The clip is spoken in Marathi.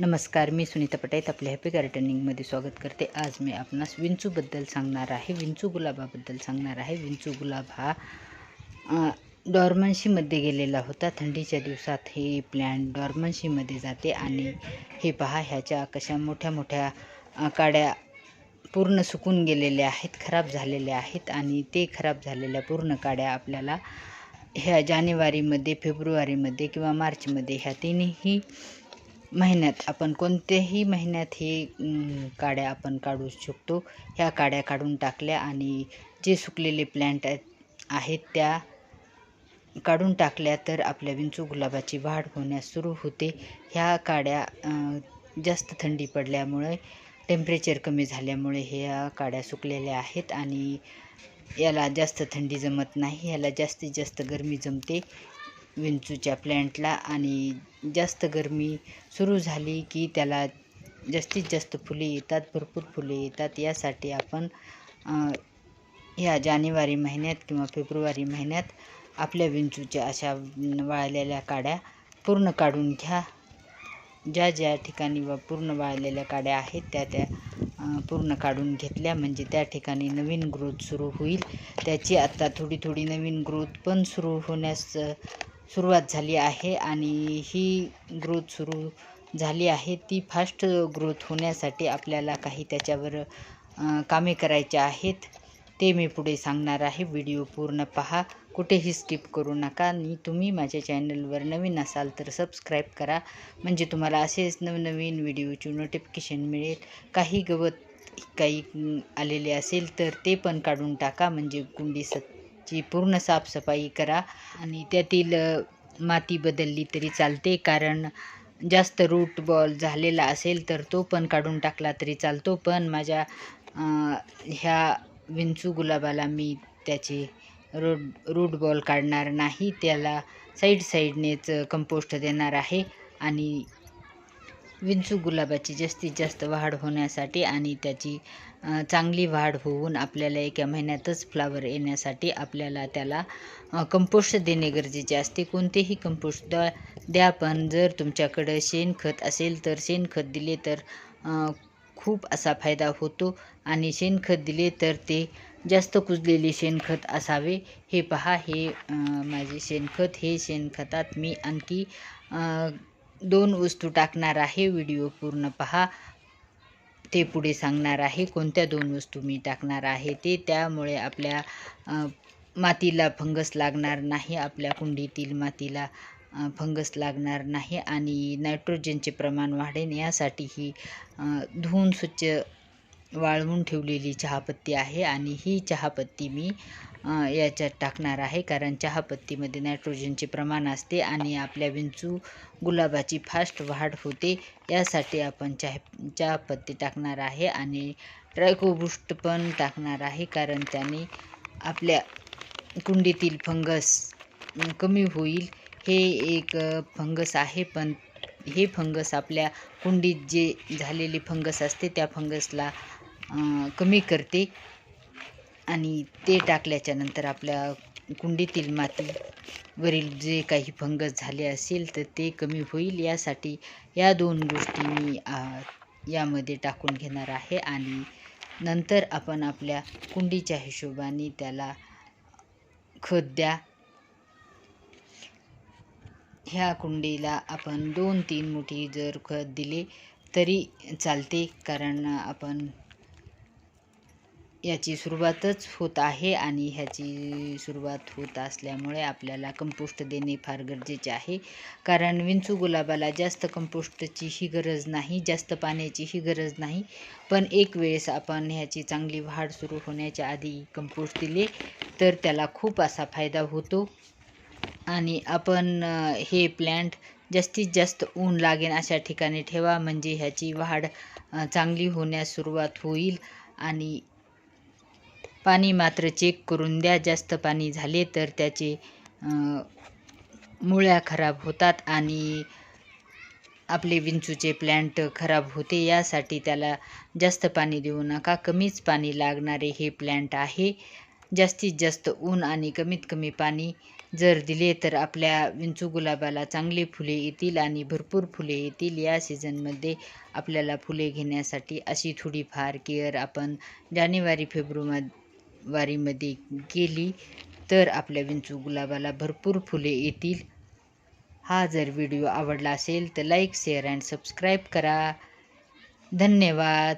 नमस्कार मी सुनीता पटाईत आपल्या हॅपी गार्डनिंगमध्ये स्वागत करते. आज मी आपणास विंचूबद्दल सांगणार आहे. विंचू गुलाबाबद्दल सांगणार आहे. विंचू गुलाब हा अ, डॉर्मन्शीमध्ये गेलेला होता. थंडीच्या दिवसात हे प्लॅन्ट डॉर्मन्शीमध्ये जाते आणि हे पहा ह्याच्या कशा मोठ्या मोठ्या काड्या पूर्ण सुकून गेलेल्या आहेत खराब झालेल्या आहेत आणि ते खराब झालेल्या पूर्ण काड्या आपल्याला ह्या जानेवारीमध्ये फेब्रुवारीमध्ये किंवा मार्चमध्ये ह्या तिन्ही महिन्यात आपण कोणत्याही महिन्यात हे काड्या आपण काढू शकतो. ह्या काड्या काढून टाकल्या आणि जे सुकलेले प्लॅन्ट आहेत त्या काढून टाकल्या तर आपल्या विंचू गुलाबाची वाढ होण्यास सुरू होते. ह्या काड्या जास्त थंडी पडल्यामुळे टेम्परेचर कमी झाल्यामुळे ह्या काड्या सुकलेल्या आहेत आणि याला जास्त थंडी जमत नाही. याला जास्तीत जास्त गरमी जमते. विंचूच्या प्लॅन्टला आणि जास्त गरमी सुरू झाली की त्याला जास्तीत जास्त फुले येतात भरपूर फुले येतात. यासाठी आपण ह्या जानेवारी महिन्यात किंवा फेब्रुवारी महिन्यात आपल्या विंचूच्या अशा वाळलेल्या काड्या पूर्ण काढून घ्या. ज्या ज्या ठिकाणी व पूर्ण वाळलेल्या काड्या आहेत त्या त्या पूर्ण काढून घेतल्या. म्हणजे त्या ठिकाणी नवीन ग्रोथ सुरू होईल. त्याची आत्ता थोडी थोडी नवीन ग्रोथ पण सुरू होण्यास सुरुवात झाली आहे आणि ही ग्रोथ सुरू झाली आहे. ती फास्ट ग्रोथ होण्यासाठी आपल्याला काही त्याच्यावर कामे करायचे आहेत. ते मी पुढे सांगणार आहे. व्हिडिओ पूर्ण पहा. कुठेही स्किप करू नका. आणि तुम्ही माझ्या चॅनलवर नवीन असाल तर सबस्क्राईब करा. म्हणजे तुम्हाला असेच नवनवीन व्हिडिओची नोटिफिकेशन मिळेल. काही गवत काही आलेले असेल तर ते पण काढून टाका. म्हणजे कुंडी ची पूर्ण साफसफाई करा आणि त्यातील माती बदलली तरी चालते. कारण जास्त रूट बॉल झालेला असेल तर तो पण काढून टाकला तरी चालतो. पण माझ्या ह्या विंचू गुलाबाला मी त्याचे रूट रूट बॉल काढणार नाही. त्याला साईड साईडनेच कंपोस्ट देणार आहे. आणि विंचू गुलाबाची जास्तीत जास्त वाढ होण्यासाठी आणि त्याची चांगली वाढ होऊन आपल्याला एका महिन्यातच फ्लावर येण्यासाठी आपल्याला त्याला कंपोस्ट देणे गरजेचे असते. कोणतेही कंपोस्ट द्या द्या पण जर तुमच्याकडं शेणखत असेल तर शेणखत दिले तर खूप असा फायदा होतो. आणि शेणखत दिले तर ते जास्त कुजलेले शेणखत असावे. हे पहा हे माझे शेणखत. हे शेणखतात मी आणखी दोन वस्तू टाकणार आहे. व्हिडिओ पूर्ण पहा. ते पुढे सांगणार आहे कोणत्या दोन वस्तू मी टाकणार आहे ते त्यामुळे आपल्या मातीला फंगस लागणार नाही आपल्या कुंडीतील मातीला फंगस लागणार नाही आणि नायट्रोजनचे प्रमाण वाढेल यासाठी ही धुवून स्वच्छ वाळवून ठेवलेली चहापत्ती आहे आणि ही चहापत्ती मी याच्यात टाकणार आहे. कारण चहापत्तीमध्ये नायट्रोजनचे प्रमाण असते आणि आपल्या विंचू गुलाबाची फास्ट वाढ होते. यासाठी आपण चहा चहापत्ती टाकणार आहे आणि ड्रायकोबुस्ट पण टाकणार आहे. कारण त्याने आपल्या कुंडीतील फंगस कमी होईल. हे एक फंगस आहे पण हे फंगस आपल्या कुंडीत जे झालेली फंगस असते त्या फंगसला कमी करते. आणि ते टाकल्याच्या नंतर आपल्या कुंडीतील मातीवरील जे काही फंगस झाले असेल तर ते कमी होईल. यासाठी या दोन गोष्टी मी यामध्ये टाकून घेणार आहे. आणि नंतर आपण आपल्या कुंडीच्या हिशोबाने त्याला खत द्या. ह्या कुंडीला आपण दोन तीन मुठी जर खत दिले तरी चालते. कारण आपण याची सुरुवातच होत आहे आणि ह्याची सुरुवात होत असल्यामुळे आपल्याला कंपोस्ट देणे फार गरजेचे आहे. कारण विंचू गुलाबाला जास्त कंपोस्टचीही गरज नाही जास्त पाण्याचीही गरज नाही. पण एक वेळेस आपण ह्याची चांगली वाढ सुरू होण्याच्या आधी कंपोस्ट दिले तर त्याला खूप असा फायदा होतो. आणि आपण हे प्लॅन्ट जास्तीत जास्त ऊन लागेल अशा ठिकाणी ठेवा म्हणजे ह्याची वाढ चांगली होण्यास सुरुवात होईल. आणि पाणी मात्र चेक करून द्या. जास्त पाणी झाले तर त्याचे मुळ्या खराब होतात आणि आपले विंचूचे प्लॅन्ट खराब होते. यासाठी त्याला जास्त पाणी देऊ नका. कमीच पाणी लागणारे हे प्लॅन्ट आहे. जास्तीत जास्त ऊन आणि कमीत कमी पाणी जर दिले तर आपल्या विंचू गुलाबाला चांगली फुले येतील आणि भरपूर फुले येतील. या सीझनमध्ये आपल्याला फुले घेण्यासाठी अशी थोडीफार केअर आपण जानेवारी फेब्रुवारी वारीमध्ये गेली तर आपल्या विंचू गुलाबाला भरपूर फुले येतील. हा जर व्हिडिओ आवडला असेल तर लाईक शेअर अँड सबस्क्राईब करा. धन्यवाद.